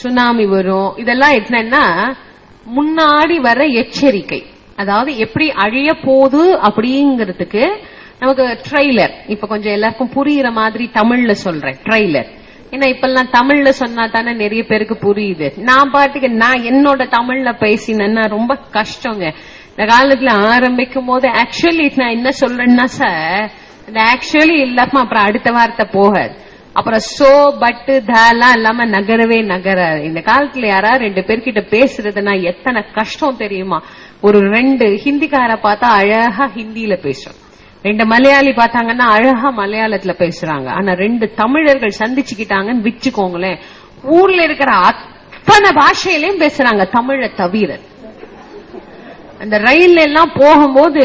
Tsunami வரும். இதெல்லாம் என்னன்னா முன்னாடி வர எச்சரிக்கை. அதாவது எப்படி அழிய போகுது அப்படிங்கிறதுக்கு நமக்கு ட்ரெய்லர் இப்ப கொஞ்சம் எல்லாருக்கும் புரியுற மாதிரி தமிழ்ல சொல்றேன் ட்ரெய்லர் ஏன்னா இப்பெல்லாம் தமிழ்ல சொன்னா தானே நிறைய பேருக்கு புரியுது. நான் பாட்டுக்கு நான் என்னோட தமிழ்ல பேசினேன்னா ரொம்ப கஷ்டங்க. இந்த காலத்துல ஆரம்பிக்கும் போது ஆக்சுவலி நான் என்ன சொல்றேன்னா சார் இந்த ஆக்சுவலி இல்லாம அப்புறம் அடுத்த வார்த்தை போகாது. அப்புறம் சோ பட்டு தாலாம் இல்லாம நகரவே நகராது. இந்த காலத்துல யாராவது ரெண்டு பேர்கிட்ட பேசுறதுன்னா எத்தனை கஷ்டம் தெரியுமா? ஒரு ரெண்டு ஹிந்திக்கார பார்த்தா அழகா ஹிந்தியில பேசும். ரெண்டு மலையாளி பார்த்தாங்கன்னா அழகா மலையாளத்துல பேசுறாங்க. ஆனா ரெண்டு தமிழர்கள் சந்திச்சுக்கிட்டாங்கன்னு வச்சுக்கோங்களேன். ஊர்ல இருக்கிற அத்தனை பாஷையிலயும் பேசுறாங்க தமிழ தவிர. அந்த ரயில் எல்லாம் போகும்போது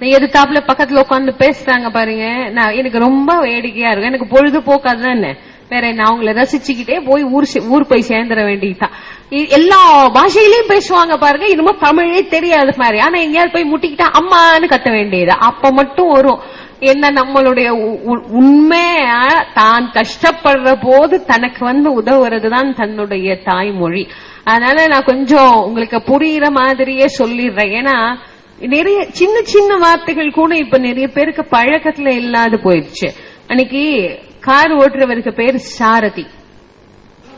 எதிர்த்தாப்புல பக்கத்துல உட்காந்து பேசுறாங்க பாருங்க. நான் எனக்கு ரொம்ப வேடிக்கையா இருக்கும். எனக்கு பொழுதுபோக்காதுதானே வேற என்ன அவங்கள ரசிச்சுக்கிட்டே போய் ஊர் சே- ஊர் போய் சேர்ந்துட வேண்டியதுதான். எல்லா பாஷையிலயும் பேசுவாங்க பாருங்க. இனிமே தமிழே தெரியாது மாதிரி. ஆனா எங்கேயாவது போய் முட்டிக்கிட்டா அம்மான்னு கத்த வேண்டியது. அப்ப மட்டும் வரும். என்ன நம்மளுடைய உ- உ- உண்மையா தான் கஷ்டப்படுற போது தனக்கு வந்து உதவுறதுதான் தன்னுடைய தாய்மொழி. அதனால நான் கொஞ்சம் உங்களுக்கு புரியுற மாதிரியே சொல்லிடுறேன். ஏன்னா நிறைய சின்ன சின்ன வார்த்தைகள் கூட இப்ப நிறைய பேருக்கு பழக்கத்துல இல்லாது போயிடுச்சு அன்னைக்கு கார் ஓட்டுறவருக்கு பேர் சாரதி.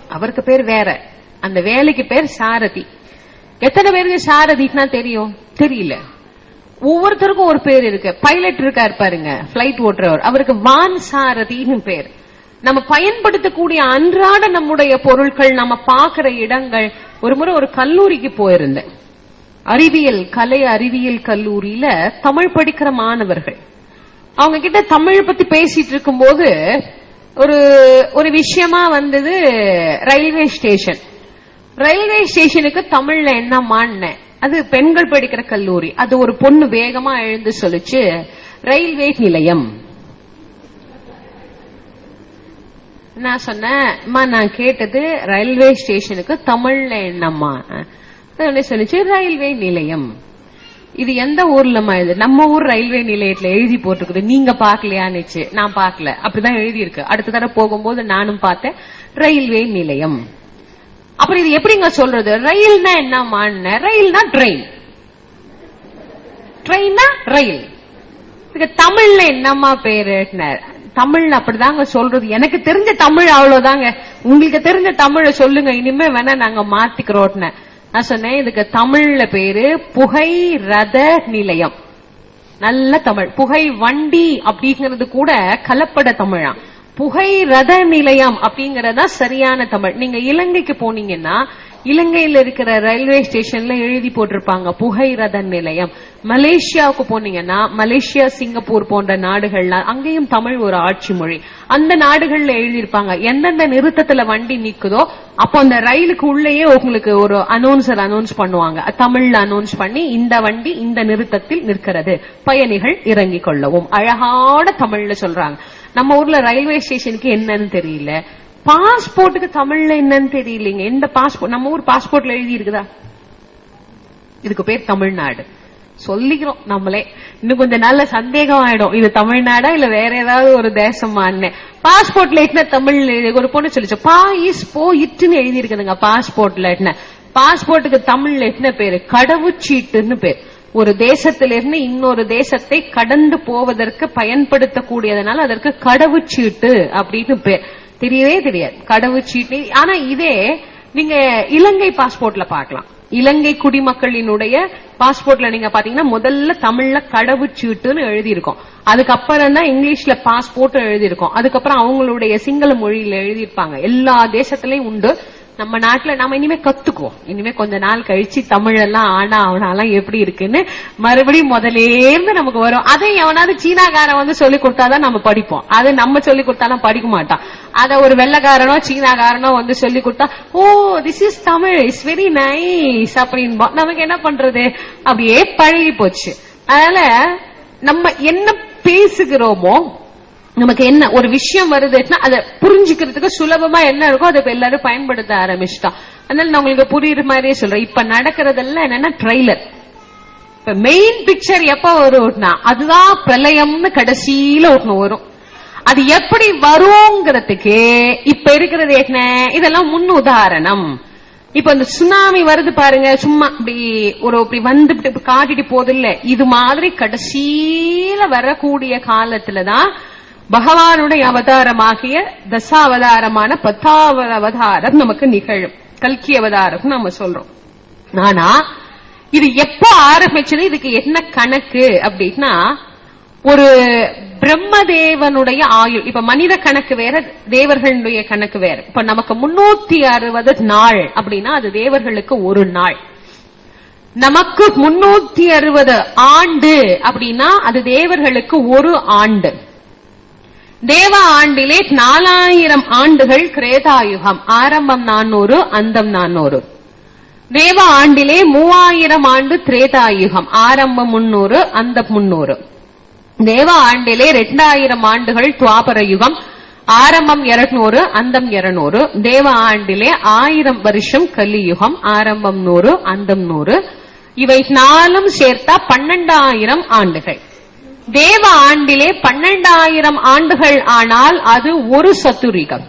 அவருக்கு பேர் வேற. அந்த வேலைக்கு பேர் சாரதி. எத்தனை பேருக்கு சாரதினா தெரியும்? தெரியல. ஒவ்வொருத்தருக்கும் ஒரு பேர் இருக்கு. பைலட் இருக்காரு பாருங்க பிளைட் ஓட்டுறவர். அவருக்கு வான் சாரதின்னு பேர். நம்ம பயன்படுத்தக்கூடிய அன்றாட நம்முடைய பொருட்கள் நம்ம பாக்குற இடங்கள். ஒரு முறை ஒரு கல்லூரிக்கு போயிருந்தேன். அறிவியல் கலை அறிவியல் கல்லூரியில தமிழ் படிக்கிற மாணவர்கள். அவங்க கிட்ட தமிழ் பத்தி பேசிட்டு இருக்கும்போது ஒரு ஒரு விஷயமா வந்தது ரயில்வே ஸ்டேஷன். ரயில்வே ஸ்டேஷனுக்கு தமிழ்ல என்ன அது பெண்கள் படிக்கிற கல்லூரி. அது ஒரு பொண்ணு வேகமா எழுந்து சொல்லுச்சு ரயில்வே நிலையம். நான் சொன்னேன் நான் கேட்டது ரயில்வே ஸ்டேஷனுக்கு தமிழ்ல என்னம்மா சொல்லிச்சு ரயில்வே நிலையம். இது எந்த ஊர்லமா இது? நம்ம ஊர் ரயில்வே நிலையத்துல எழுதி போட்டிருக்குது. நீங்க பாக்கலையான்னுச்சு நான் பார்க்கல. அப்படிதான் எழுதி இருக்கு அடுத்த தடவை போகும்போது நானும் பார்த்தேன். ரயில்வே நிலையம். அப்புறம் இது எப்படிங்க சொல்றது? ரயில்னா என்னம்மா? ரயில்னா ட்ரெயின் ட்ரெயின்னா ரயில். இதுக்கு தமிழ்ல என்னம்மா பேரு? தமிழ் அப்படிதாங்க சொல்றது. எனக்கு தெரிஞ்ச தமிழ் அவ்வளவுதாங்க. உங்களுக்கு தெரிஞ்ச தமிழ சொல்லுங்க. இனிமே வேணா நாங்க மாத்திக்கிறோட்னு நான் சொன்னேன் இதுக்கு தமிழ்ல பேரு புகை ரத நிலையம். நல்ல தமிழ். புகை வண்டி அப்படிங்கிறது கூட கலப்பட தமிழா. புகை ரத நிலையம் அப்படிங்கறதா சரியான தமிழ். நீங்க இலங்கைக்கு போனீங்கன்னா இலங்கையில இருக்கிற ரயில்வே ஸ்டேஷன்ல எழுதி போட்டிருப்பாங்க புகை ரத நிலையம். மலேசியாவுக்கு போனீங்கன்னா மலேசியா சிங்கப்பூர் போன்ற நாடுகள்ல அங்கேயும் தமிழ் ஒரு ஆட்சி மொழி. அந்த நாடுகள்ல எழுதியிருப்பாங்க எந்தெந்த நிறுத்தத்துல வண்டி நிக்குதோ அப்போ அந்த ரயிலுக்கு உள்ளேயே உங்களுக்கு ஒரு அனௌன்சர் அனௌன்ஸ் பண்ணுவாங்க. தமிழ்ல அனௌன்ஸ் பண்ணி இந்த வண்டி இந்த நிறுத்தத்தில் நிற்கிறது. பயணிகள் இறங்கிக் கொள்ளவும். அழகான தமிழ்ல சொல்றாங்க. நம்ம ஊர்ல ரயில்வே ஸ்டேஷனுக்கு என்னன்னு தெரியல. பாஸ்போர்ட்டுக்கு தமிழ்ல என்னன்னு தெரியலீங்க. எந்த பாஸ்போர்ட்? நம்ம ஊர் பாஸ்போர்ட்ல எழுதி இருக்குதா இதுக்கு பேர் தமிழ்நாடு. சொல்லிக்கிறோம் நம்மளே. இன்னும் கொஞ்ச நாள்ல சந்தேகம் ஆயிடும். இது தமிழ்நாடா இல்ல வேற ஏதாவது ஒரு தேசமான்னு. பாஸ்போர்ட்ல என்ன தமிழ் ஒரு பொண்ணு சொல்லிச்சு பா இஸ் போ இட்டுன்னு எழுதி இருக்குதுங்க பாஸ்போர்ட்ல என்ன. பாஸ்போர்ட்டுக்கு தமிழ்ல என்ன பேரு? கடவுச்சீட்டுன்னு பேர். ஒரு தேசத்திலிருந்து இன்னொரு தேசத்தை கடந்து போவதற்கு பயன்படுத்தக்கூடியதனால அதற்கு கடவுச்சீட்டு அப்படின்னு பேர். தெரியவே தெரியாது. கடவுச்சீட்டு. ஆனா இதே நீங்க இலங்கை பாஸ்போர்ட்ல பார்க்கலாம். இலங்கை குடிமக்களினுடைய பாஸ்போர்ட்ல நீங்க பாத்தீங்கன்னா முதல்ல தமிழ்ல கடவுச்சீட்டுன்னு எழுதியிருக்கோம். அதுக்கப்புறம் தான் இங்கிலீஷ்ல பாஸ்போர்ட் எழுதியிருக்கோம். அதுக்கப்புறம் அவங்களுடைய சிங்கள மொழியில எழுதியிருப்பாங்க. எல்லா தேசத்திலயும் உண்டு. நம்ம நாட்டுல நாம இனிமே கத்துக்குவோம். இனிமே கொஞ்ச நாள் கழிச்சு தமிழ் எல்லாம் ஆனா அவனாலாம் எப்படி இருக்குன்னு மறுபடியும் முதலேருந்து நமக்கு வரும். அதை எவனாவது சீனாக்காரன் வந்து சொல்லி கொடுத்தாதான் நம்ம படிப்போம். அது நம்ம சொல்லி கொடுத்தாலும் படிக்க மாட்டான். அத ஒரு வெள்ளக்காரனோ சீனாக்காரனோ வந்து சொல்லி கொடுத்தா ஓ this is Tamil. Is very nice அப்படின்னு நமக்கு என்ன பண்றது? அப்படியே பழகி போச்சு. அதனால நம்ம என்ன பேசுகிறோமோ நமக்கு என்ன ஒரு விஷயம் வருதுன்னா அதை புரிஞ்சுக்கிறதுக்கு சுலபமா என்ன இருக்கோ அதை எல்லாரும் பயன்படுத்த ஆரம்பிச்சிட்டோம். அதனால நான் உங்களுக்கு புரியுற மாதிரியே சொல்றேன். இப்ப நடக்கிறதெல்லாம் என்னன்னா ட்ரைலர் இப்ப மெயின் பிக்சர் எப்ப வரும்னா அதுதான் பிரளயம்னு கடைசியில ஒண்ணு வரும். அது எப்படி வருங்கிறதுக்கு இப்ப இருக்கிறது என்ன? இதெல்லாம் முன் உதாரணம். இப்ப இந்த சுனாமி வருது பாருங்க சும்மா இப்படி ஒரு இப்படி வந்துட்டு காட்டிட்டு போதில்ல இது மாதிரி கடைசியில வரக்கூடிய காலத்துலதான் பகவானுடைய அவதாரமாகிய தசாவதாரமான பத்தாவது அவதாரம் நமக்கு நிகழும். கல்கி அவதாரம் நம்ம சொல்றோம். ஆனா இது எப்போ ஆரம்பிச்சது? இதுக்கு என்ன கணக்கு அப்படின்னா ஒரு பிரம்மதேவனுடைய ஆயுள். இப்ப மனித கணக்கு வேற தேவர்களுடைய கணக்கு வேற. இப்ப நமக்கு முன்னூத்தி அறுபது நாள் அப்படின்னா அது தேவர்களுக்கு ஒரு நாள். நமக்கு முன்னூத்தி அறுபது ஆண்டு அப்படின்னா அது தேவர்களுக்கு ஒரு ஆண்டு. தேவ ஆண்டிலே நாலாயிரம் ஆண்டுகள் கிரேதாயுகம். ஆரம்பம் நானூறு அந்தம் நானூறு. தேவ ஆண்டிலே மூவாயிரம் ஆண்டு திரேதாயுகம். ஆரம்பம் முன்னூறு அந்த முன்னூறு. தேவ ஆண்டிலே ரெண்டாயிரம் ஆண்டுகள் துவாபர யுகம். ஆரம்பம் இருநூறு அந்தம் இருநூறு. தேவ ஆண்டிலே ஆயிரம் வருஷம் கலியுகம் ஆரம்பம் நூறு அந்தம் நூறு. இவை நாலும் சேர்த்தா பன்னெண்டாயிரம் ஆண்டுகள். தேவ ஆண்டிலே பன்னெண்டாயிரம் ஆண்டுகள் ஆனால் அது ஒரு சத்துரிகம்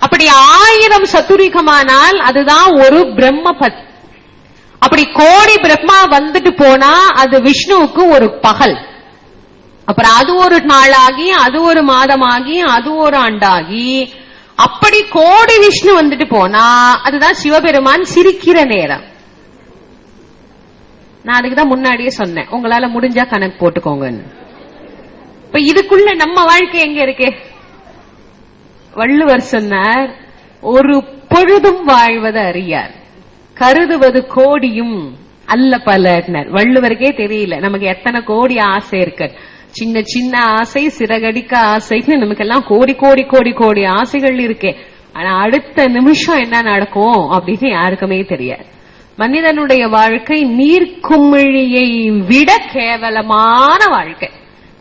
அப்படி ஆயிரம் சத்துரிகமானால் அதுதான் ஒரு பிரம்மபத். அப்படி கோடி பிரம்மா வந்துட்டு போனா அது விஷ்ணுவுக்கு ஒரு பகல். அப்புறம் அது ஒரு நாளாகி அது ஒரு மாதமாகி அது ஒரு ஆண்டாகி. அப்படி கோடி விஷ்ணு வந்துட்டு போனா அதுதான் சிவபெருமான் சிரிக்கிற நேரம். நான் அதுக்கு தான் முன்னாடியே சொன்னேன். உங்களால முடிஞ்சா கணக்கு போட்டுக்கோங்கன்னு. இப்ப இதுக்குள்ள நம்ம வாழ்க்கை எங்க இருக்கு? வள்ளுவர் சொன்னார் ஒரு பொழுதும் வாழ்வது அறியார். கருதுவது கோடியும் அல்ல பலர்னர். வள்ளுவருக்கே தெரியல நமக்கு எத்தனை கோடி ஆசை இருக்கு. சின்ன சின்ன ஆசை சிறகடிக்க ஆசைன்னு நமக்கு எல்லாம் கோடி கோடி கோடி கோடி ஆசைகள் இருக்கே. ஆனா அடுத்த நிமிஷம் என்ன நடக்கும் அப்படின்னு யாருக்குமே தெரியாது. மனிதனுடைய வாழ்க்கை நீர்க்குமிழியை விட கேவலமான வாழ்க்கை.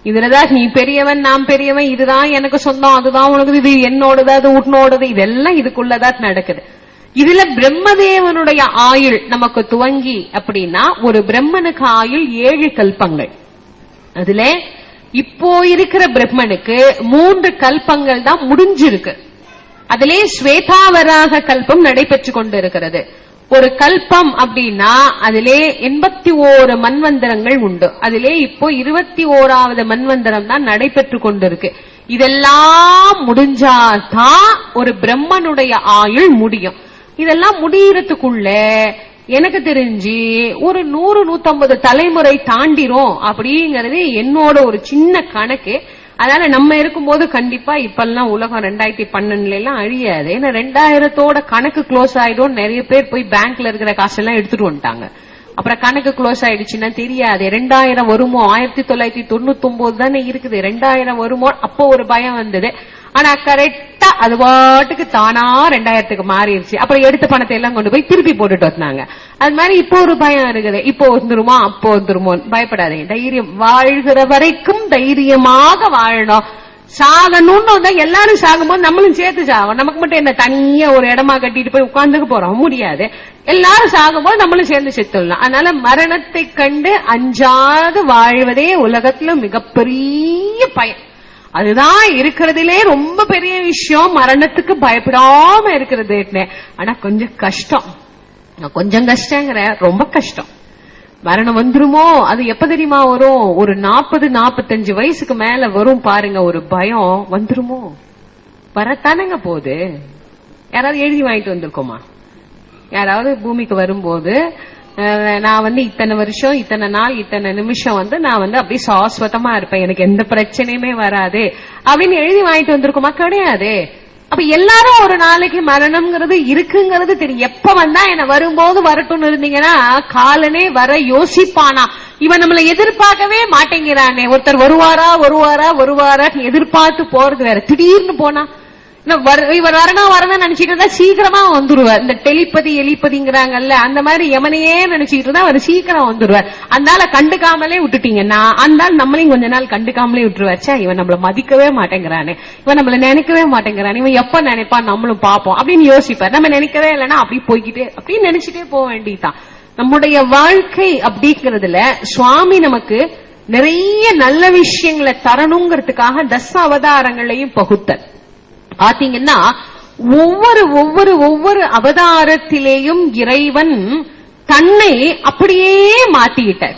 இதுலதான் நீ பெரியவன் நான் பெரியவன் இதுதான் எனக்கு சொந்தம் அதுதான் உனக்கு இது என்னோடது அது உன்னோடது இதெல்லாம் இதுக்குள்ளதான் நடக்குது. இதுல பிரம்மதேவனுடைய ஆயுள் நமக்கு துவங்கி அப்படின்னா ஒரு பிரம்மனுக்கு ஆயுள் ஏழு கல்பங்கள். அதுல இப்போ இருக்கிற பிரம்மனுக்கு மூன்று கல்பங்கள் தான் முடிஞ்சிருக்கு. அதிலே ஸ்வேதாவராக கல்பம் நடைபெற்று கொண்டிருக்கிறது. ஒரு கல்பம் அப்படின்னா அதிலே எண்பத்தி ஓரு மன்வந்தரங்கள் உண்டு. அதிலே இப்போ இருபத்தி ஓராவது மன்வந்தரம் தான் நடைபெற்று கொண்டிருக்கு. இதெல்லாம் முடிஞ்சாதான் ஒரு பிரம்மனுடைய ஆயுள் முடியும். இதெல்லாம் முடியறதுக்குள்ள எனக்கு தெரிஞ்சு ஒரு நூறு நூத்தம்பது தலைமுறை தாண்டிரும் அப்படிங்கறது என்னோட ஒரு சின்ன கணக்கு. அதனால நம்ம இருக்கும்போது கண்டிப்பா இப்பெல்லாம் உலகம் ரெண்டாயிரத்தி பன்னெண்டுல எல்லாம் அழியாது. ஏன்னா ரெண்டாயிரத்தோட கணக்கு க்ளோஸ் ஆயிடும். நிறைய பேர் போய் பேங்க்ல இருக்கிற காசெல்லாம் எடுத்துட்டு வந்துட்டாங்க. அப்புறம் கணக்கு க்ளோஸ் ஆயிடுச்சுன்னா தெரியாது. ரெண்டாயிரம் வருமோ? ஆயிரத்தி தொள்ளாயிரத்தி தொண்ணூத்தி ஒன்பது தானே இருக்குது. ரெண்டாயிரம் வருமோ? அப்போ ஒரு பயம் வந்தது. ஆனா கரெக்டா அது பாட்டுக்கு தானா ரெண்டாயிரத்துக்கு மாறிடுச்சு. அப்புறம் எடுத்த பணத்தை எல்லாம் கொண்டு போய் திருப்பி போட்டுட்டு வந்தாங்க. அது மாதிரி இப்போ ஒரு பயம் இருக்குது. இப்போ வந்துருமா? அப்போ வந்துருமோ? பயப்படாதீங்க. தைரியம் வாழ்கிற வரைக்கும் தைரியமாக வாழணும். சாகணும்னு வந்தா எல்லாரும் சாகும்போது நம்மளும் சேர்த்து சாகும் நமக்கு மட்டும் என்ன தனியா ஒரு இடமா கட்டிட்டு போய் உட்கார்ந்துக்க போறோம்? முடியாது. எல்லாரும் சாகும்போது நம்மளும் சேர்ந்து செத்துடலாம். அதனால மரணத்தை கண்டு அஞ்சாது வாழ்வதே உலகத்துல மிகப்பெரிய பயன் அதுதான் இருக்கிறதுலே ரொம்ப பெரிய விஷயம். மரணத்துக்கு பயப்படாம இருக்கிறது ஆனா கொஞ்சம் கஷ்டம். நான் கொஞ்சம் கஷ்டங்கிற ரொம்ப கஷ்டம். மரணம் வந்துருமோ? அது எப்ப தெரியுமா வரும்? ஒரு நாற்பது நாற்பத்தஞ்சு வயசுக்கு மேல வரும் பாருங்க ஒரு பயம். வந்துருமோ? வரத்தானங்க போகுது? யாராவது எழுதி வாங்கிட்டு வந்திருக்கோமா? யாராவது பூமிக்கு வரும்போது நான் வந்து இத்தனை வருஷம் இத்தனை நாள் இத்தனை நிமிஷம் வந்து நான் வந்து அப்படியே சாஸ்வதமா இருப்பேன். எனக்கு எந்த பிரச்சனையுமே வராது. அப்படின்னு எழுதி வாங்கிட்டு வந்திருக்கோமா? கிடையாது. அப்ப எல்லாரும் ஒரு நாளைக்கு மரணம்ங்கிறது இருக்குங்கிறது தெரியும். எப்ப வந்தா என்ன வரும்போது வரட்டும்னு இருந்தீங்கன்னா காலனே வர யோசிப்பானா? இவன் நம்மள எதிர்பார்க்கவே மாட்டேங்கிறானே. ஒருத்தர் வருவாரா வருவாரா வருவாரா எதிர்பார்த்து போறது வேற. திடீர்னு போனா இவர் வரணும் வரணும் நினைச்சிட்டு இருந்தா சீக்கிரமா வந்துருவார். இந்த டெலிபதி எலிபதிங்கிறாங்கல்ல அந்த மாதிரி எமனையே நினைச்சிட்டு இருந்தா அவர் சீக்கிரம் வந்துருவார். அதனால கண்டுக்காமலே விட்டுட்டீங்கன்னா அந்த நம்மளையும் கொஞ்ச நாள் கண்டுக்காமலே விட்டுருவாச்சா இவன் நம்மள மதிக்கவே மாட்டேங்கிறானே. இவன் நம்மள நினைக்கவே மாட்டேங்கிறான். இவன் எப்ப நினைப்பான்? நம்மளும் பாப்போம். அப்படின்னு யோசிப்பார். நம்ம நினைக்கவே இல்லைன்னா அப்படி போய்கிட்டே அப்படின்னு நினைச்சிட்டே போக வேண்டியதுதான். நம்முடைய வாழ்க்கை அப்படிங்கறதுல சுவாமி நமக்கு நிறைய நல்ல விஷயங்களை தரணுங்கிறதுக்காக தச அவதாரங்களையும் பகுத்தல் பாத்தீங்கன்னா ஒவ்வொரு ஒவ்வொரு ஒவ்வொரு அவதாரத்திலேயும் இறைவன் தன்னை அப்படியே மாத்திக்கிட்டார்